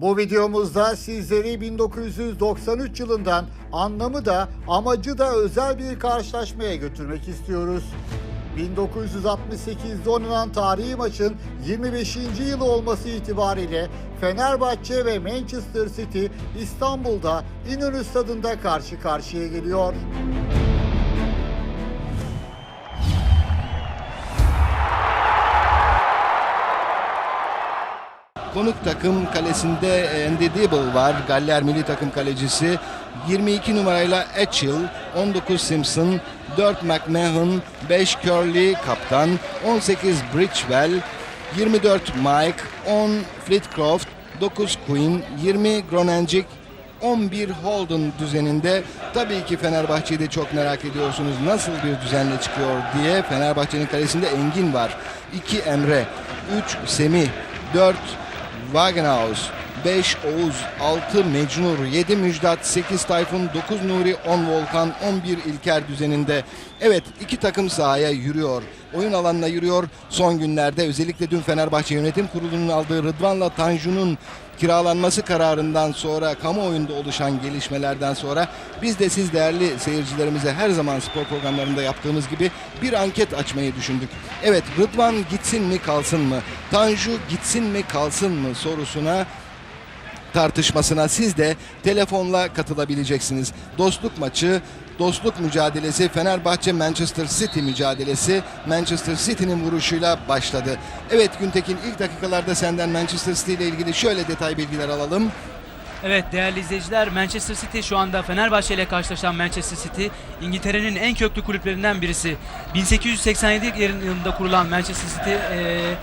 Bu videomuzda sizleri 1993 yılından anlamı da amacı da özel bir karşılaşmaya götürmek istiyoruz. 1968'de oynanan tarihi maçın 25. yılı olması itibariyle Fenerbahçe ve Manchester City İstanbul'da İnönü Stadı'nda karşı karşıya geliyor. Konuk takım kalesinde Andy Dibble var. Galler milli takım kalecisi. 22 numarayla Etchell, 19 Simpson, 4 McMahon, 5 Curley kaptan, 18 Bridgewell, 24 Mike, 10 Flitcroft, 9 Queen, 20 Gronencik, 11 Holden düzeninde. Tabii ki Fenerbahçe'yi de çok merak ediyorsunuz. Nasıl bir düzenle çıkıyor diye. Fenerbahçe'nin kalesinde Engin var. 2 Emre, 3 Semih, 4 Wagenhaus, 5 Oğuz, 6 Mecnur, 7 Müjdat, 8 Tayfun, 9 Nuri, 10 Volkan, 11 İlker düzeninde. Evet iki takım sahaya yürüyor. Oyun alanına yürüyor. Son günlerde özellikle dün Fenerbahçe Yönetim Kurulu'nun aldığı Rıdvan'la Tanju'nun kiralanması kararından sonra kamuoyunda oluşan gelişmelerden sonra biz de siz değerli seyircilerimize her zaman spor programlarında yaptığımız gibi bir anket açmayı düşündük. Evet Rıdvan gitsin mi kalsın mı? Tanju gitsin mi kalsın mı sorusuna tartışmasına siz de telefonla katılabileceksiniz. Dostluk maçı, dostluk mücadelesi Fenerbahçe Manchester City mücadelesi Manchester City'nin vuruşuyla başladı. Evet Güntekin ilk dakikalarda senden Manchester City ile ilgili şöyle detay bilgiler alalım. Evet değerli izleyiciler Manchester City şu anda Fenerbahçe ile karşılaşan Manchester City İngiltere'nin en köklü kulüplerinden birisi. 1887 yılında kurulan Manchester City eee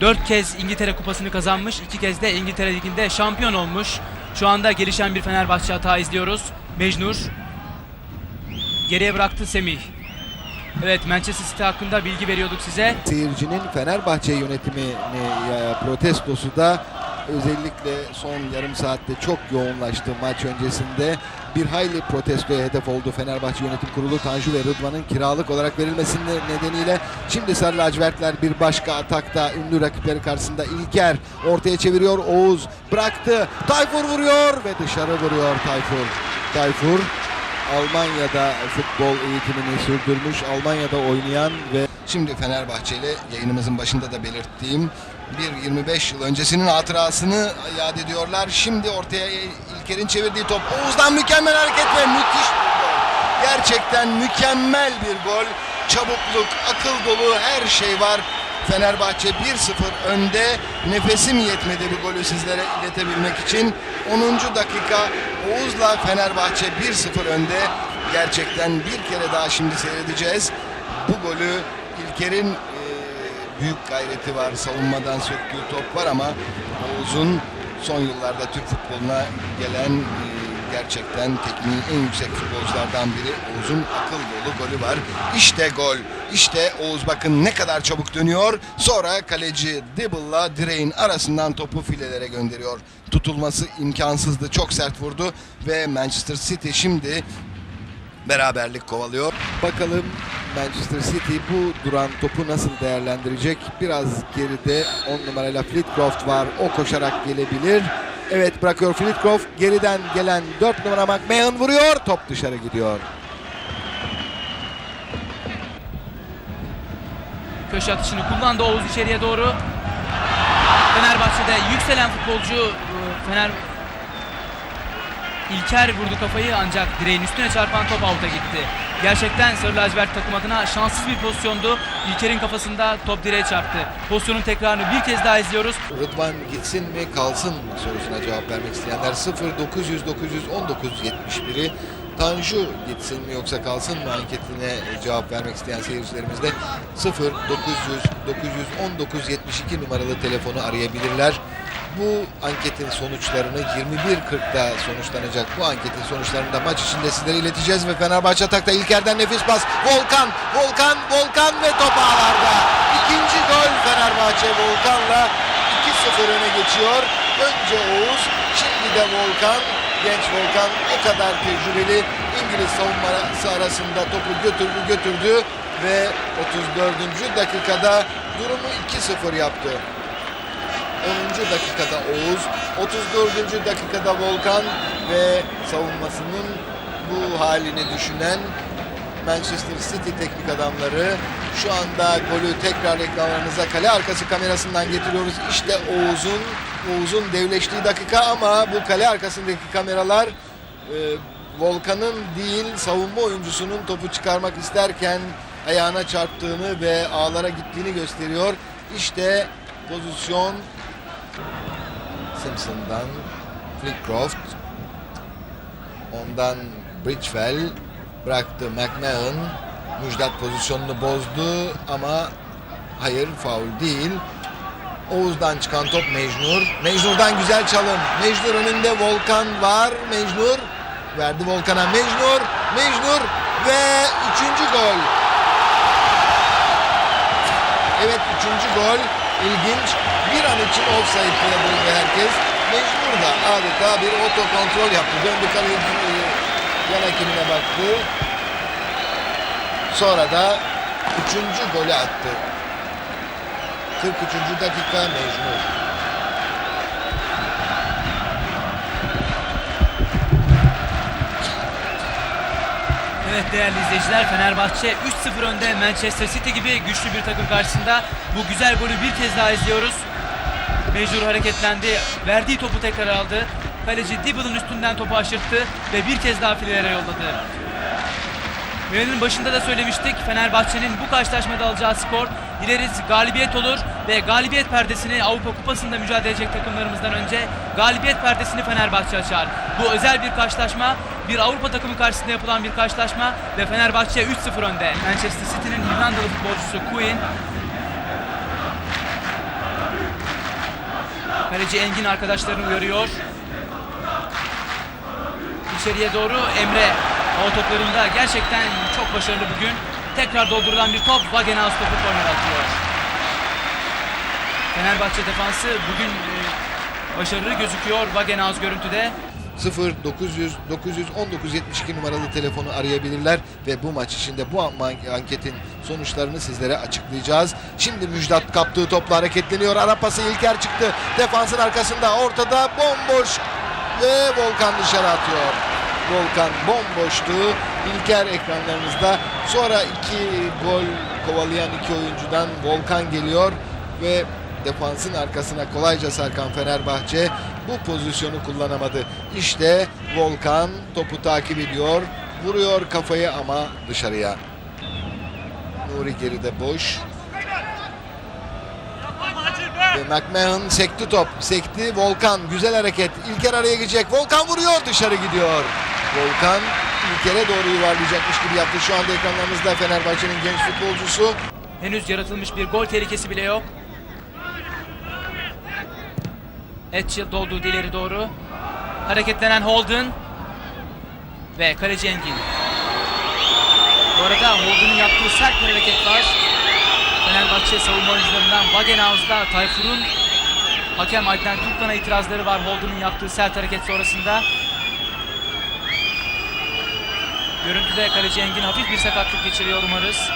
4 kez İngiltere kupasını kazanmış, 2 kez de İngiltere liginde şampiyon olmuş. Şu anda gelişen bir Fenerbahçe hata izliyoruz. Mecnur geriye bıraktı Semih. Evet Manchester City hakkında bilgi veriyorduk size. Seyircinin Fenerbahçe yönetimini e, protestosu da özellikle son yarım saatte çok yoğunlaştı maç öncesinde. Bir hayli protestoya hedef oldu Fenerbahçe Yönetim Kurulu Tanju ve Rıdvan'ın kiralık olarak verilmesinin nedeniyle. Şimdi Sarı Lacivertler bir başka atakta ünlü rakipleri karşısında İlker ortaya çeviriyor. Oğuz bıraktı. Tayfur vuruyor ve dışarı vuruyor Tayfur. Tayfur Almanya'da futbol eğitimini sürdürmüş, Almanya'da oynayan ve şimdi Fenerbahçe ile yayınımızın başında da belirttiğim bir 25 yıl öncesinin hatırasını yad ediyorlar. Şimdi ortaya İlker'in çevirdiği top Oğuz'dan mükemmel hareket ve müthiş bir gol. Gerçekten mükemmel bir gol. Çabukluk, akıl dolu her şey var. Fenerbahçe 1-0 önde. Nefesim yetmedi bu golü sizlere iletebilmek için. 10. dakika Oğuz'la Fenerbahçe 1-0 önde. Gerçekten bir kere daha şimdi seyredeceğiz. Bu golü İlker'in büyük gayreti var. Savunmadan söktüğü top var ama Oğuz'un son yıllarda Türk futboluna gelen e, gerçekten tekniği en yüksek futbolculardan biri Oğuz'un akıl dolu golü var. İşte gol. İşte Oğuz bakın ne kadar çabuk dönüyor. Sonra kaleci Dibble'la direğin arasından topu filelere gönderiyor. Tutulması imkansızdı. Çok sert vurdu ve Manchester City şimdi beraberlik kovalıyor. Bakalım Manchester City bu duran topu nasıl değerlendirecek? Biraz geride 10 numarayla Flitcroft var. O koşarak gelebilir. Evet bırakıyor Flitcroft. Geriden gelen 4 numara McMahon vuruyor. Top dışarı gidiyor. Köşe atışını kullandı Oğuz içeriye doğru. Fenerbahçe'de yükselen futbolcu e, Fener İlker vurdu kafayı ancak direğin üstüne çarpan top out'a gitti. Gerçekten Sarı Lacivert takım adına şanssız bir pozisyondu. İlker'in kafasında top direğe çarptı. Pozisyonun tekrarını bir kez daha izliyoruz. Rıdvan gitsin mi kalsın sorusuna cevap vermek isteyenler 0 900 919 71'i Tanju gitsin mi yoksa kalsın mı anketine cevap vermek isteyen seyircilerimiz de 0 900 919 72 numaralı telefonu arayabilirler. Bu anketin sonuçlarını 21.40'da sonuçlanacak bu anketin sonuçlarını da maç içinde sizlere ileteceğiz ve Fenerbahçe atakta İlker'den nefis pas. Volkan, Volkan, Volkan ve top ağlarda. İkinci gol Fenerbahçe Volkan'la 2-0 öne geçiyor. Önce Oğuz, şimdi de Volkan. Genç Volkan o kadar tecrübeli. İngiliz savunması arasında topu götürdü götürdü ve 34. dakikada durumu 2-0 yaptı. Dakikada Oğuz, 34. dakikada Volkan ve savunmasının bu halini düşünen Manchester City teknik adamları şu anda golü tekrar ekranlarınıza kale arkası kamerasından getiriyoruz. İşte Oğuz'un Oğuz'un devleştiği dakika ama bu kale arkasındaki kameralar e, Volkan'ın değil savunma oyuncusunun topu çıkarmak isterken ayağına çarptığını ve ağlara gittiğini gösteriyor. İşte pozisyon Simpson'dan Flickcroft ondan Bridgewell bıraktı McMahon Müjdat pozisyonunu bozdu ama hayır faul değil. Oğuz'dan çıkan top Mecnur. Mecnur'dan güzel çalım. Mecnur önünde Volkan var. Mecnur verdi Volkan'a. Mecnur, Mecnur ve üçüncü gol. Evet üçüncü gol. İlginç. Bir an için offside diye buldu herkes. Mecnur da adeta bir otokontrol yaptı. Döndü kaleci yan hakemine baktı. Sonra da üçüncü golü attı. 43. dakika Mecnun. Evet değerli izleyiciler Fenerbahçe 3-0 önde Manchester City gibi güçlü bir takım karşısında bu güzel golü bir kez daha izliyoruz. Mecnur hareketlendi. Verdiği topu tekrar aldı. Kaleci Dibble'ın üstünden topu aşırttı ve bir kez daha filelere yolladı. Yayının başında da söylemiştik. Fenerbahçe'nin bu karşılaşmada alacağı skor ileri galibiyet olur ve galibiyet perdesini Avrupa Kupası'nda mücadele edecek takımlarımızdan önce galibiyet perdesini Fenerbahçe açar. Bu özel bir karşılaşma, bir Avrupa takımı karşısında yapılan bir karşılaşma ve Fenerbahçe 3-0 önde. Manchester City'nin İrlandalı futbolcusu Quinn Kaleci Engin arkadaşlarını uyarıyor. İçeriye doğru Emre o toplarında gerçekten çok başarılı bugün. Tekrar doldurulan bir top Wagenhaus topu korner atıyor. Fenerbahçe defansı bugün e, başarılı gözüküyor Wagenhaus görüntüde. 0 900 919 72 numaralı telefonu arayabilirler ve bu maç içinde bu an- anketin sonuçlarını sizlere açıklayacağız. Şimdi Müjdat kaptığı topla hareketleniyor. Ara pası İlker çıktı. Defansın arkasında ortada bomboş ve Volkan dışarı atıyor. Volkan bomboştu. İlker ekranlarınızda. Sonra iki gol kovalayan iki oyuncudan Volkan geliyor ve defansın arkasına kolayca sarkan Fenerbahçe bu pozisyonu kullanamadı. İşte Volkan topu takip ediyor. Vuruyor kafayı ama dışarıya. Nuri geride boş. Ve McMahon sekti top. Sekti Volkan. Güzel hareket. İlker araya girecek. Volkan vuruyor. Dışarı gidiyor. Volkan İlker'e doğru yuvarlayacakmış gibi yaptı. Şu anda ekranlarımızda Fenerbahçe'nin genç futbolcusu. Henüz yaratılmış bir gol tehlikesi bile yok. Etchell doldu ileri doğru. Hareketlenen Holden ve kaleci Engin. Bu arada Holden'ın yaptığı sert bir hareket var. Fenerbahçe savunma oyuncularından Wagenhaus'da Tayfur'un hakem Ayten Türkkan'a itirazları var Holden'ın yaptığı sert hareket sonrasında. Görüntüde kaleci Engin hafif bir sakatlık geçiriyor umarız.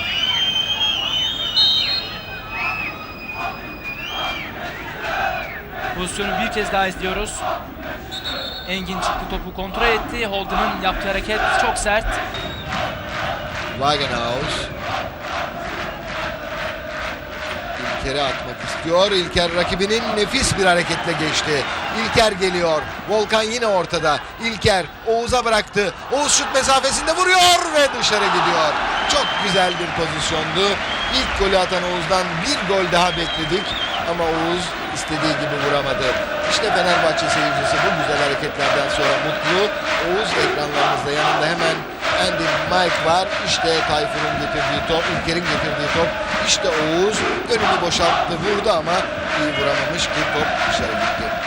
Pozisyonu bir kez daha izliyoruz. Engin çıktı topu kontrol etti. Holden'ın yaptığı hareket çok sert. Wagenhaus. İlker'e atmak istiyor. İlker rakibinin nefis bir hareketle geçti. İlker geliyor. Volkan yine ortada. İlker Oğuz'a bıraktı. Oğuz şut mesafesinde vuruyor ve dışarı gidiyor. Çok güzel bir pozisyondu. İlk golü atan Oğuz'dan bir gol daha bekledik. Ama Oğuz istediği gibi vuramadı. İşte Fenerbahçe seyircisi bu güzel hareketlerden sonra mutlu. Oğuz ekranlarımızda yanında hemen Andy Mike var. İşte Tayfur'un getirdiği top, İlker'in getirdiği top. İşte Oğuz önünü boşalttı, vurdu ama iyi vuramamış ki top dışarı gitti.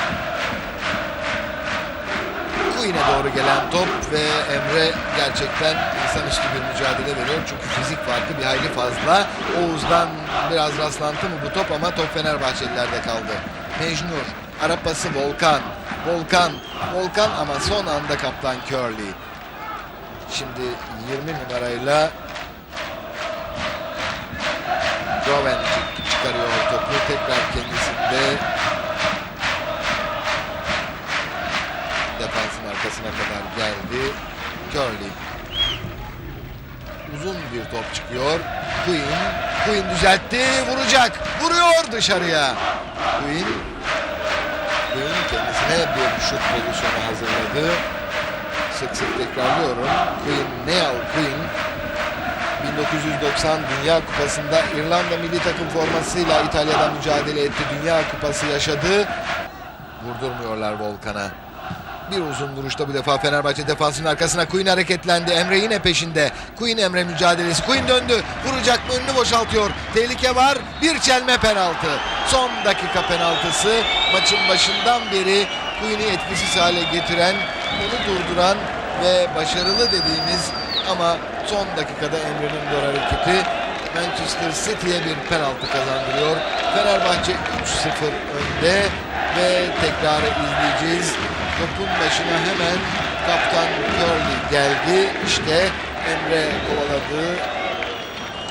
Queen'e doğru gelen top ve Emre gerçekten insanüstü bir mücadele veriyor. Çünkü fizik farkı bir hayli fazla. Oğuz'dan biraz rastlantı mı bu top ama top Fenerbahçelilerde kaldı. Mecnur, Arapası Volkan, Volkan, Volkan ama son anda kaptan Curly. Şimdi 20 numarayla Rowan çıkarıyor topu tekrar kendisinde defansın arkasına kadar geldi. Curly. Uzun bir top çıkıyor. Queen. Queen düzeltti. Vuracak. Vuruyor dışarıya. Queen. Queen kendisine bir şut pozisyonu hazırladı. Sık sık tekrarlıyorum. Queen, Neal Queen 1990 Dünya Kupası'nda İrlanda milli takım formasıyla İtalya'da mücadele etti. Dünya Kupası yaşadı. Vurdurmuyorlar Volkan'a. Bir uzun vuruşta bu defa Fenerbahçe defansının arkasına Queen hareketlendi. Emre yine peşinde. Queen Emre mücadelesi. Queen döndü. Vuracak mı? Önünü boşaltıyor. Tehlike var. Bir çelme penaltı. Son dakika penaltısı. Maçın başından beri Queen'i etkisiz hale getiren, onu durduran ve başarılı dediğimiz ama son dakikada Emre'nin gol hareketi Manchester City'ye bir penaltı kazandırıyor. Fenerbahçe 3-0 önde ve tekrarı izleyeceğiz. Topun başına hemen kaptan Curly geldi. İşte Emre kovaladı.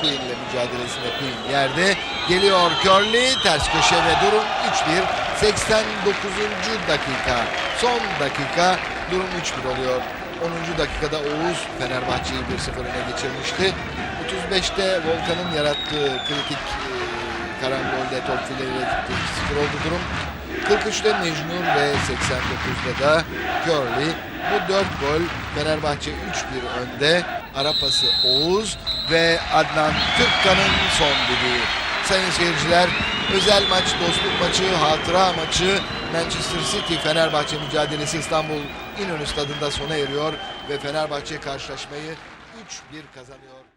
Queen mücadelesinde Queen yerde. Geliyor Curly. Ters köşe ve durum 3-1. 89. dakika. Son dakika durum 3-1 oluyor. 10. dakikada Oğuz Fenerbahçe'yi 1-0 öne geçirmişti. 35'te Volkan'ın yarattığı kritik e, karambolde top filelere gitti. 2-0 oldu durum. 43'te Mecnun ve 89'da da Curly. Bu 4 gol Fenerbahçe 3-1 önde. Ara pası Oğuz ve Adnan Türkkan'ın son dediği. Sayın seyirciler özel maç, dostluk maçı, hatıra maçı Manchester City Fenerbahçe mücadelesi İstanbul İnönü Stadı'nda sona eriyor ve Fenerbahçe karşılaşmayı 3-1 kazanıyor.